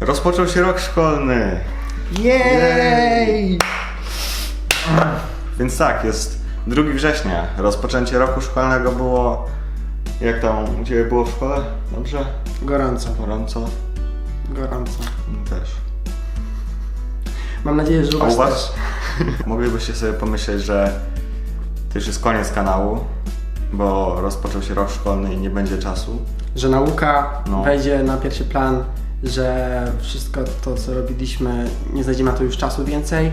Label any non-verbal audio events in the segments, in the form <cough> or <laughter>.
Rozpoczął się rok szkolny, Jej! więc tak, jest 2 września. Rozpoczęcie roku szkolnego było... Jak tam u Ciebie było w szkole? Dobrze? Gorąco, Gorąco? gorąco. Też. Mam nadzieję, że u A u was, Was? <laughs> <laughs> Moglibyście sobie pomyśleć, że to już jest koniec kanału, bo rozpoczął się rok szkolny i nie będzie czasu. że nauka No. wejdzie na pierwszy plan, że wszystko to, co robiliśmy, nie znajdziemy na to już czasu więcej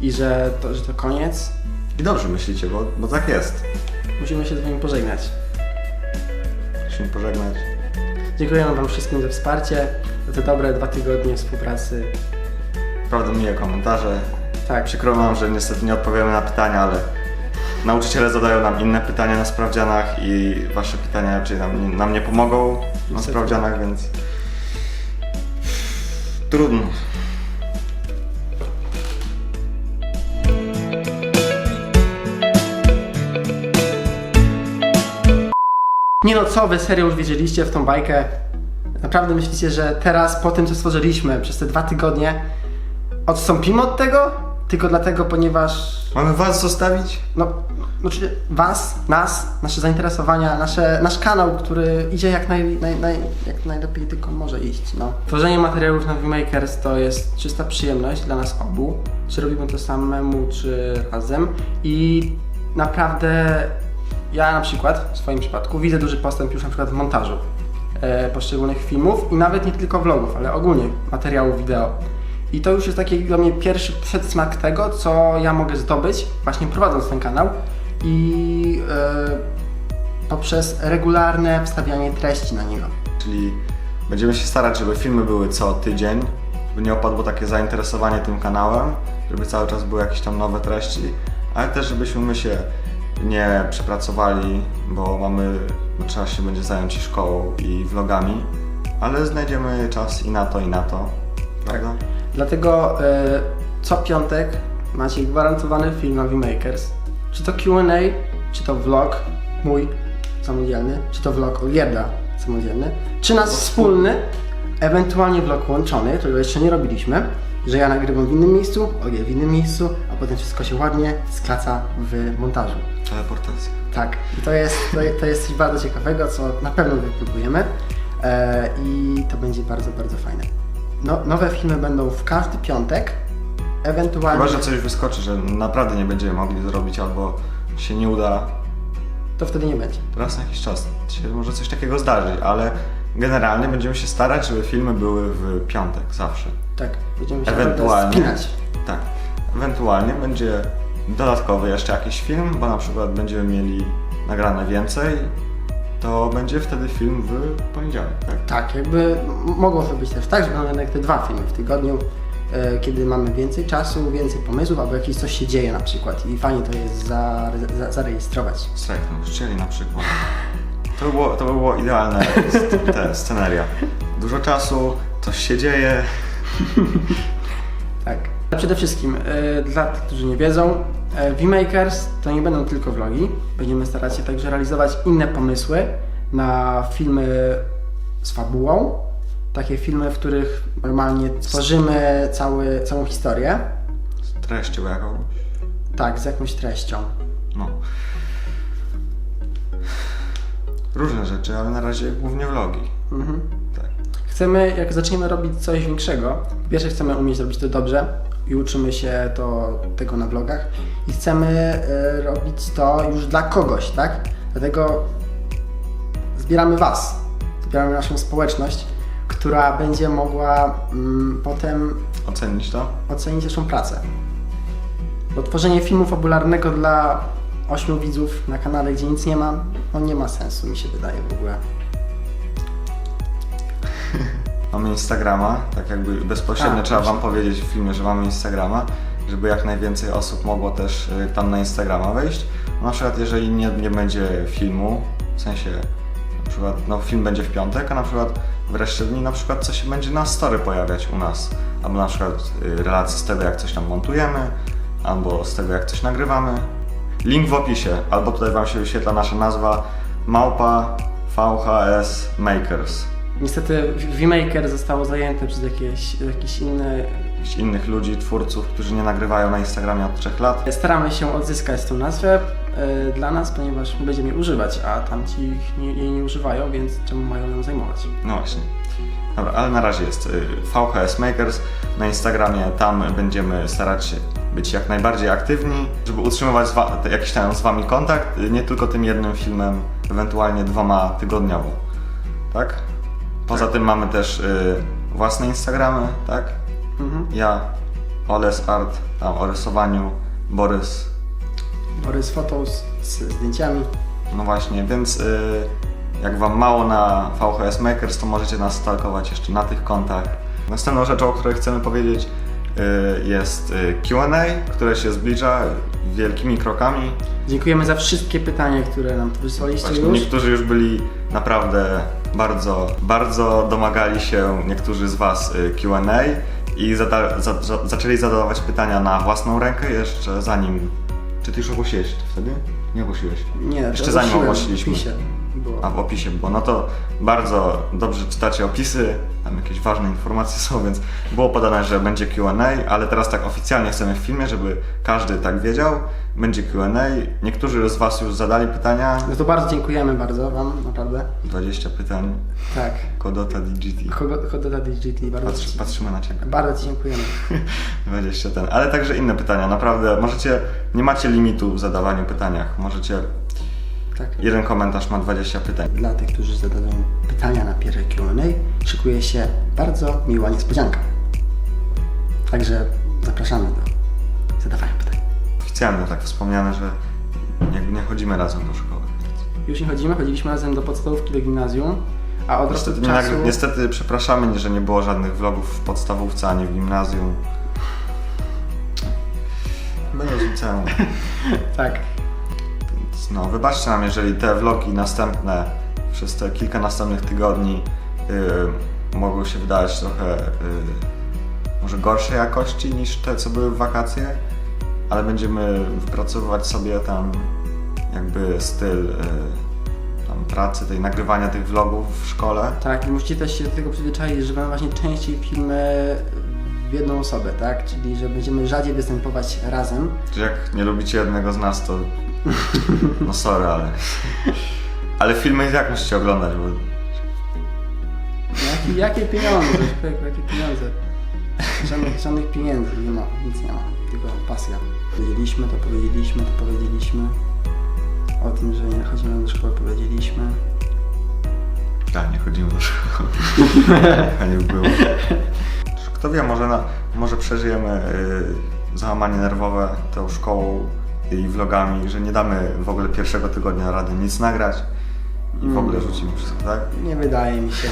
i że to, że to koniec. I dobrze myślicie, bo, bo tak jest. Musimy się z wami pożegnać. Musimy pożegnać. Dziękujemy wam wszystkim za wsparcie, za te dobre dwa tygodnie współpracy. Naprawdę miłe komentarze. Tak, Przykro nam, że niestety nie odpowiemy na pytania, ale nauczyciele zadają nam inne pytania na sprawdzianach i wasze pytania raczej nam, nam nie pomogą na sprawdzianach, więc trudno. Nie no, co wy serio już wiedzieliście w tą bajkę? Naprawdę myślicie, że teraz po tym, co stworzyliśmy przez te dwa tygodnie, odstąpimy od tego? Tylko dlatego, ponieważ, Mamy was zostawić? no, znaczy was, nas, nasze zainteresowania, nasze, nasz kanał, który idzie jak, naj, naj, naj, jak najlepiej tylko może iść, no. Tworzenie materiałów na VMakers to jest czysta przyjemność dla nas obu, czy robimy to samemu, czy razem i naprawdę ja na przykład w swoim przypadku widzę duży postęp już na przykład w montażu e, poszczególnych filmów i nawet nie tylko vlogów, ale ogólnie materiałów wideo. I to już jest taki dla mnie pierwszy przedsmak tego, co ja mogę zdobyć właśnie prowadząc ten kanał i e, poprzez regularne wstawianie treści na niego. Czyli będziemy się starać, żeby filmy były co tydzień, żeby nie opadło takie zainteresowanie tym kanałem, żeby cały czas były jakieś tam nowe treści, ale też żebyśmy my się nie przepracowali, bo mamy, no, trzeba się będzie zająć szkołą i vlogami, ale znajdziemy czas i na to, i na to, prawda? Dlatego e, co piątek macie gwarantowany film na VMakers. Czy to Q&A, czy to vlog mój samodzielny, czy to vlog Olgierda samodzielny, czy nasz wspólny, ewentualnie vlog łączony, którego jeszcze nie robiliśmy, że ja nagrywam w innym miejscu, Olgierd w innym miejscu, a potem wszystko się ładnie sklaca w montażu. Teleportacja. Tak, i to jest, to, to jest coś bardzo ciekawego, co na pewno wypróbujemy e, i to będzie bardzo, bardzo fajne. No, nowe filmy będą w każdy piątek, ewentualnie Chyba, że coś wyskoczy, że naprawdę nie będziemy mogli zrobić albo się nie uda to wtedy nie będzie. raz na jakiś czas się może coś takiego zdarzyć, ale generalnie będziemy się starać, żeby filmy były w piątek zawsze. Tak, będziemy się Ewentualnie. spinać. Tak. Ewentualnie będzie dodatkowy jeszcze jakiś film, bo na przykład będziemy mieli nagrane więcej, to będzie wtedy film w poniedziałek, tak? Tak, jakby mogło to być też tak, że będą jednak te dwa filmy w tygodniu, e, kiedy mamy więcej czasu, więcej pomysłów, albo jakieś coś się dzieje na przykład i fajnie to jest za, za, zarejestrować. Strajk nauczycieli na przykład. To by było, to by było idealne te scenaria. Dużo czasu, coś się dzieje. <laughs> Tak. Przede wszystkim, e, dla tych, którzy nie wiedzą, VMakers to nie będą tylko vlogi. Będziemy starać się także realizować inne pomysły na filmy z fabułą. Takie filmy, w których normalnie tworzymy cały, całą historię. Z treścią jakąś. Tak, z jakąś treścią. No. Różne rzeczy, ale na razie głównie vlogi. Mhm. Tak. Chcemy, jak zaczniemy robić coś większego, po pierwsze chcemy umieć robić to dobrze i uczymy się to, tego na vlogach i chcemy e, robić to już dla kogoś, tak? Dlatego zbieramy Was, zbieramy naszą społeczność, która będzie mogła mm, potem Ocenić to? ocenić naszą pracę. Bo tworzenie filmu fabularnego dla ośmiu widzów na kanale, gdzie nic nie ma, no nie ma sensu, mi się wydaje w ogóle. Mamy Instagrama, tak jakby bezpośrednio A, trzeba właśnie. Wam powiedzieć w filmie, że mamy Instagrama, żeby jak najwięcej osób mogło też y, tam na Instagrama wejść. Na przykład jeżeli nie, nie będzie filmu, w sensie na przykład no, film będzie w piątek, a na przykład w reszcie dni na przykład coś się będzie na story pojawiać u nas. Albo na przykład y, relacje z tego jak coś tam montujemy, albo z tego jak coś nagrywamy. Link w opisie, albo tutaj Wam się wyświetla nasza nazwa małpa VHS Makers. Niestety V-Maker zostało zajęte przez jakieś, jakieś inne... Jakichś innych ludzi, twórców, którzy nie nagrywają na Instagramie od 3 lat. Staramy się odzyskać tą nazwę e, dla nas, ponieważ będziemy jej używać, a tamci ich nie, jej nie używają, więc czemu mają ją zajmować? No właśnie. Dobra, ale na razie jest y, VHS Makers na Instagramie. Tam będziemy starać się być jak najbardziej aktywni, żeby utrzymywać jakiś tam z Wami kontakt, y, nie tylko tym jednym filmem, ewentualnie dwoma tygodniowo. Tak? Poza tym mamy też y, własne Instagramy, tak? Mhm. Ja, Oles Art, tam o rysowaniu, Borys, Borys Photos z zdjęciami. no właśnie, więc y, jak Wam mało na VHS Makers, to możecie nas stalkować jeszcze na tych kontach. Następną rzeczą, o której chcemy powiedzieć, y, jest y, Q&A, które się zbliża wielkimi krokami. Dziękujemy za wszystkie pytania, które nam tu wysłaliście Właśnie już. niektórzy już byli naprawdę bardzo, bardzo domagali się niektórzy z Was y, Q&A i zada, za, za, zaczęli zadawać pytania na własną rękę jeszcze zanim... Czy Ty już ogłosiłeś wtedy? Nie ogłosiłeś. Nie, Jeszcze zanim ogłosiłem ogłosiliśmy. w pisie było. A w opisie było. No to bardzo dobrze czytacie opisy, tam jakieś ważne informacje są, więc było podane, że będzie QA, ale teraz tak oficjalnie chcemy w filmie, żeby każdy tak wiedział. Będzie QA. Niektórzy z Was już zadali pytania. No to bardzo dziękujemy bardzo Wam, naprawdę. 20 pytań. Tak. Kodota DGT. Hodota DGT, bardzo, Patrzy, ci, patrzymy na Ciebie. bardzo Ci dziękujemy. <laughs> 20 ten. Ale także inne pytania. Naprawdę możecie, nie macie limitu w zadawaniu pytaniach. Możecie, Tak. jeden komentarz ma 20 pytań. Dla tych, którzy zadadzą pytania na pierwsze Q&A, szykuje się bardzo miła niespodzianka. Także zapraszamy do zadawania pytań. Oficjalnie tak wspomniane, że jakby nie chodzimy razem do szkoły. Więc. Już nie chodzimy, chodziliśmy razem do podstawówki, do gimnazjum, a od Niestety, nie, czasu... niestety przepraszamy, że nie było żadnych vlogów w podstawówce ani w gimnazjum. <laughs> Będę liceum. Tak. No, wybaczcie nam, jeżeli te vlogi następne, przez te kilka następnych tygodni yy, mogą się wydawać trochę yy, może gorszej jakości niż te, co były w wakacje, ale będziemy wypracowywać sobie tam jakby styl yy, tam pracy, tej nagrywania tych vlogów w szkole. Tak, i musicie też się do tego przyzwyczaić, że będą właśnie częściej filmy w jedną osobę, tak? Czyli, że będziemy rzadziej występować razem. Czy jak nie lubicie jednego z nas, to <laughs> no sorry, ale ale filmy i tak musicie oglądać, bo Jakie, jakie pieniądze, człowieku, jakie pieniądze? Żadnych, żadnych pieniędzy nie ma, nic nie ma, tylko pasja. Powiedzieliśmy, to powiedzieliśmy, to powiedzieliśmy. O tym, że nie chodzimy do szkoły, powiedzieliśmy. Tak, nie chodzimy do szkoły. <laughs> A nie było. Kto wie, może, na, może przeżyjemy y, załamanie nerwowe tą szkołą i vlogami, że nie damy w ogóle pierwszego tygodnia rady nic nagrać i w ogóle rzucimy wszystko, tak? Nie wydaje mi się.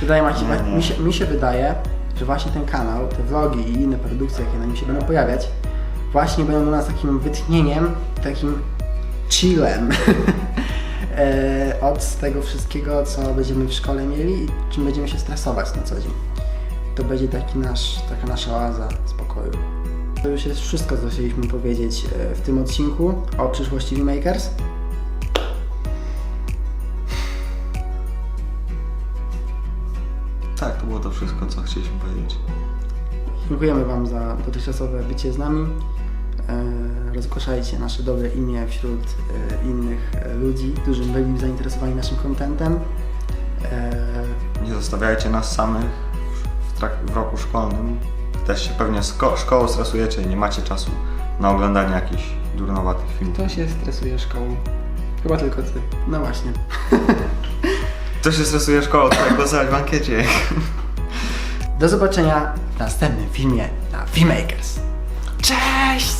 Wydaje mi się, Nie, nie. Mi, się, mi się wydaje, że właśnie ten kanał, te vlogi i inne produkcje, jakie na nim się będą pojawiać, właśnie będą dla nas takim wytchnieniem, takim chillem <laughs> e, od tego wszystkiego, co będziemy w szkole mieli i czym będziemy się stresować na co dzień. To będzie taki nasz, taka nasza oaza spokoju. To już jest wszystko, co chcieliśmy powiedzieć e, w tym odcinku o przyszłości V-Makers. Tak, to było to wszystko, co chcieliśmy powiedzieć. Dziękujemy Wam za dotychczasowe bycie z nami. E, Rozgłaszajcie nasze dobre imię wśród e, innych ludzi, którzy byli zainteresowani naszym kontentem. Nie zostawiajcie nas samych w, w roku szkolnym. Też się pewnie szko- szkołą stresujecie i nie macie czasu na oglądanie jakichś durnowatych filmów. Kto się stresuje szkołą? Chyba tylko Ty. No właśnie. <laughs> Kto się stresuje szkołą, to jak głosować w ankiecie. Do zobaczenia w następnym filmie na V-Makers. Cześć!